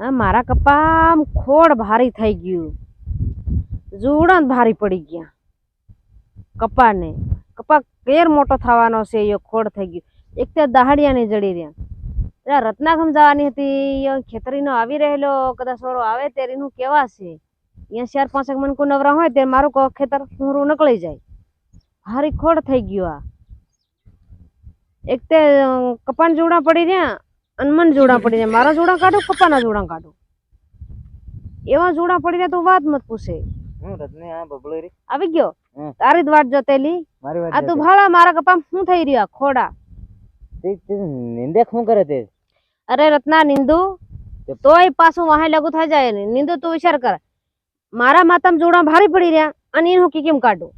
મારા કપા આમ ખોડ ભારી થઈ ગયું. જોડા ભારી પડી ગયા. કપાને કપા કેર મોટો થવાનો છે એ ખોડ થઈ ગયું. એક તો દહાડિયાને જડી રહ્યા. પેલા રત્નાખમ જવાની હતી ખેતરીનો આવી રહેલો, કદાચ વાળો આવે તેરીનું કેવા છે? અહીંયા ચાર પાંચેક મનકું નવરા હોય તે મારું ખેતર પૂરું નીકળી જાય. ભારી ખોડ થઈ ગયું આ. એક તે કપાન જોડા પડી રહ્યા. અને મન જોડા પડી જાય. મારા જોડા કાઢો પપ્પાના જોડા કાઢો? એવા જોડા પડી જાય તો વાત મત પૂછે. આવી ગયો. તારી જ વાટ જોતેલી. વાત આ તું ભાડા મારા કપા શું થઈ રહ્યા ખોડા? નિંદે શું કરે તે? અરે રત્ના નિંદુ. તોય પાછું વાહે લગુ થઈ જાય નિંદુ તું વિચાર કર. મારા માથામાં જોડા ભારે પડી રહ્યા અને એનું કી કેમ કાઢું?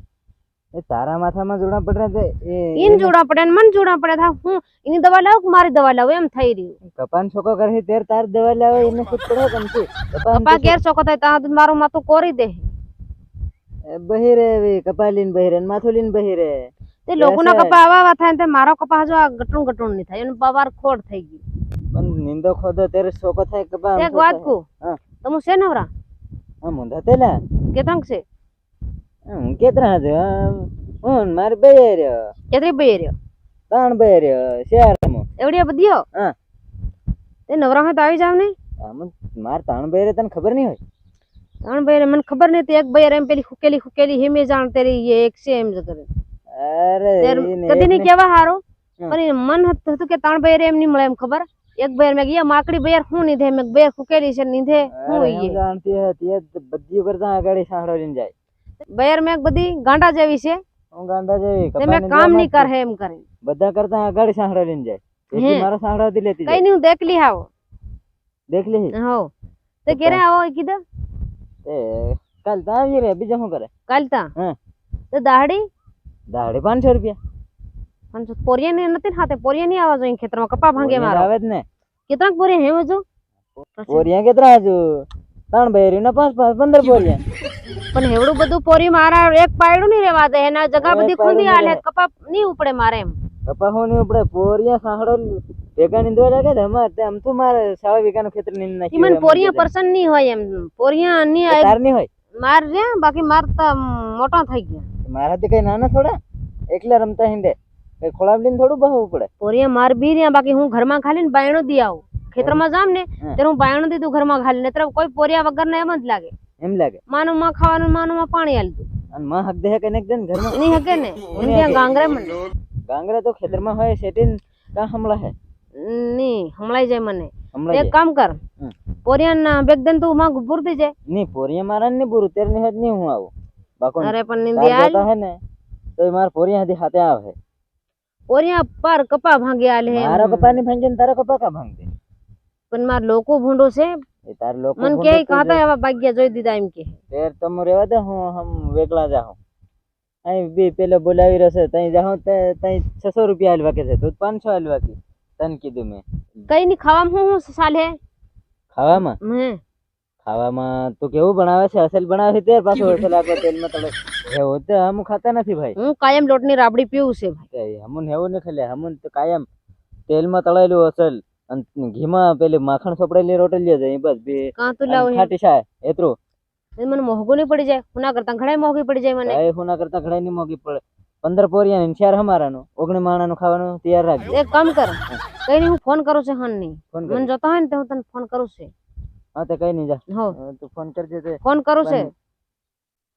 એ તારા માથામાં જોડા પડ્યા એ એને જોડા પડ્યા મને જોડા પડ્યા થા. હું એની દવા લાવ કે મારી દવા લાવ? એમ થઈ રહ્યું. કપાન છોકો કરે તેર તાર દવા લાવ એને ખુદ પડે કેમ છે કપાન કપા ઘેર ચોખ્ખો થાય તા મારું માથું કોરી દે. બહિરે વે કપાલીન બહિરે માથું લીન બહિરે. તે લોકોના છે. કપા આવા આવા થાય તે મારો કપા જો ગટું ગટું ની થાય. એનો પવાર ખોડ થઈ ગઈ પણ નિંદો ખોદો તેર છોકો થાય કપા એક વાત કહું. હા. તમે છે નવરા હા મુંધા તેલા? કેતંગ છે. હું કેતરા હતો હું મારે બે રહ્યો કેતરી બે રહ્યો ત્રણ બે રહ્યો શહેરમાં એવડી આ બધીઓ હા. તે નવરા તો આવી જાવ ને માર ત્રણ બે તને ખબર નહીં હોય? ત્રણ ભાઈ મને ખબર નહીં હતી એક ભાઈ એમ પેલી હુકેલી હુકેલી હિમે જાણ તેરી એક છે એમ જ કરે અરે કદી નહીં કેવા હારો. પણ મન હતું કે ત્રણ ભાઈ એમ નહીં મળે એમ ખબર? એક ભાઈ મેં ગયા માકડી ભાઈ હું નીધે? મેં બે હુકેલી છે નીધે હું જાણતી હતી બધી કરતા આગળ જાય. બેર મેક બધી ગાંડા જેવી છે. ગાંડા જેવી તમે કામ નહીં કરે એમ કરે બધા કરતા આગળ સાંભળો લઈને જાય. એટલે મારો સાંભળાવતી લેતી કઈ નહીં દેખલી આવો. દેખ લી. હો. તે કેરે આવો કીધું. એ કાલ તા આવી રે બીજા શું કરે? કાલ તા? હા. તો દાડી દાડી 500 રૂપિયા. પણ જો પોરિયા ને નથી ને હાથે પોરિયા નહીં આવવા જોઈએ ખેતરમાં કપા ભાંગે મારો. આવે જ ને. કેટલા પોરિયા હે હજુ? પોરિયા કેટલા હજુ? ત્રણ બેરી ને પાંચ પાંચ પંદર પોરિયા. પણ એવડું બધું પોરી મારા એક પાયડું નહીં રેવા દે એના જગા બધી ખૂંદી આલે. કપા નહીં ઉપડે મારે એમ. કપા હું નહીં ઉપડે પોરિયા સાંભળો ભેગા નીંદવા લાગે ને અમાર તે આમ તો મારે સાવા વીઘાનું ખેતર નીંદ નાખી મને પોરિયા પર્સન નહીં હોય એમ. પોરિયા નહીં તાર નહીં હોય? માર રે બાકી માર તો મોટો થઈ ગયા. તે કઈ નાના થોડા? એકલા રમતા હિંડે. કઈ ખોળામ લઈને થોડું બહાવું પડે પોરિયા માર બી રહ્યા બાકી હું ઘરમાં ખાલી ને બાયણું દી આવું. ખેતરમાં જામ ને ત્યારે હું બાયણું દીધું ઘરમાં ખાલી ને કોઈ પોરિયા વગર ને એમ જ લાગે. એમ લાગે. માનું માં ખાવાનું માનું માં પાણી આલતું. અને માં હક દે કે ને ઘરમાં. નહીં હકે ને? ત્યાં ગાંગરે મને. ગાંગરા તો ખેતરમાં હોય સેટીન કા હમલા હે? નહીં હમણાં જાય મને. એક કામ કર. હમ. પોરિયા બેગ દન તું માં પૂરતી જાય. નહીં પોરિયા મારા ને બુરુ તેરની હદ નહીં હું આવું. બાકો અરે પણ નિંદી આલ. હે ને તો માર મારા પોરિયા હાથે હાથે આવે. પોરિયા પર કપા ભાંગી આલે હે મારો કપા ની ભાંગે તારા કપા કા ભાંગે પણ માર લોકો ભૂંડો છે એ તાર લોકો મન કે કાતા આવા ભાગ્યા જોઈ દીધા એમ કે. તેર તમ રેવા દે હું હમ વેકલા જાઉં. અહીં બી પેલો બોલાવી રહ્યો છે તઈ જાઉં તે તઈ છસો રૂપિયા હાલવા કે છે તો 500 હાલવા કે તને કીધું મેં. કઈ ની ખાવામાં હું હું સાલે? ખાવામાં? હે. ખાવામાં તો કેવું બનાવે છે? અસલ બનાવે છે તેર પાછું અસલ આગળ તેલમાં તળે. એવું તો હમ ખાતા નથી ભાઈ. હું કાયમ લોટની રાબડી પીવું છે ભાઈ. હમુન એવું નહીં ખાલે હમુન તો કાયમ તેલમાં તળેલું અસલ. અને ઘીમાં પેલી માખણ સોપડેલી રોટલી જ બસ બે કાં તું અને લાવ હે ખાટી શાય એતરું મને મોંઘું નહીં પડી જાય હુના કરતા ઘણા મોંઘી પડી જાય મને. એ હુના કરતા ઘણા નહીં મોંઘી પડે પંદર પોરિયા ને ચાર હમારાનું ઓગણી માણાનું ખાવાનું તૈયાર રાખજો. એક કામ કર કઈ નહીં હું ફોન કરું છું હન નહીં મને જોતા હોય ને તો હું તને ફોન કરું છું. હા તે કઈ નહીં જા. હા. તું ફોન કરજે તે. ફોન કરું છે.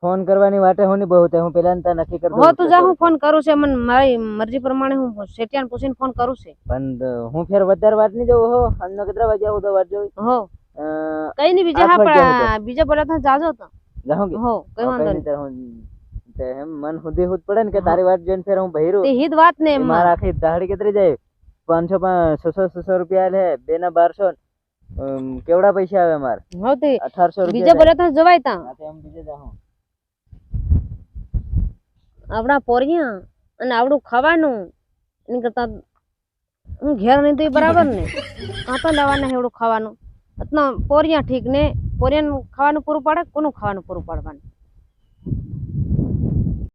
ફોન કરવાની વાટે હું નહીં બહુ તે હું પેલા તા નક્કી કરું હો તો જા હું ફોન કરું છે. મને મારી મરજી પ્રમાણે હું સેટિયાન પૂછીને ફોન કરું છે. પણ હું ફેર વધારે વાત નહીં જવું હો. આજનો કેટલા વાગે આવું તો વાત જોઈ? હો. કઈ નહીં બીજા હા બીજા બોલા તા જાજો તો. જાઉં હો કઈ વાંધો નહીં. તે એમ મન સુધી હુદ પડે ને કે તારી વાત જોઈને ફેર હું બહેરું તે હિત વાત ને મારા આખી દાડી કેતરી જાય. પાંચસો પાંચ છસો છસો રૂપિયા લે બે ના બારસો કેવડા પૈસા આવે મારે? તે. અઠારસો બીજા રૂપિયા બોલા તો જવાય તા. એમ બીજે જાઉં આપણા પોરિયા અને આવડું ખાવાનું. એની કરતા હું ઘેર નહીં તો બરાબર ને કાંતા લેવાના એવડું ખાવાનું. અત્ના પોરિયા ઠીક ને, પોરિયાનું ખાવાનું પૂરું પાડે કોનું ખાવાનું પૂરું પાડવાનું?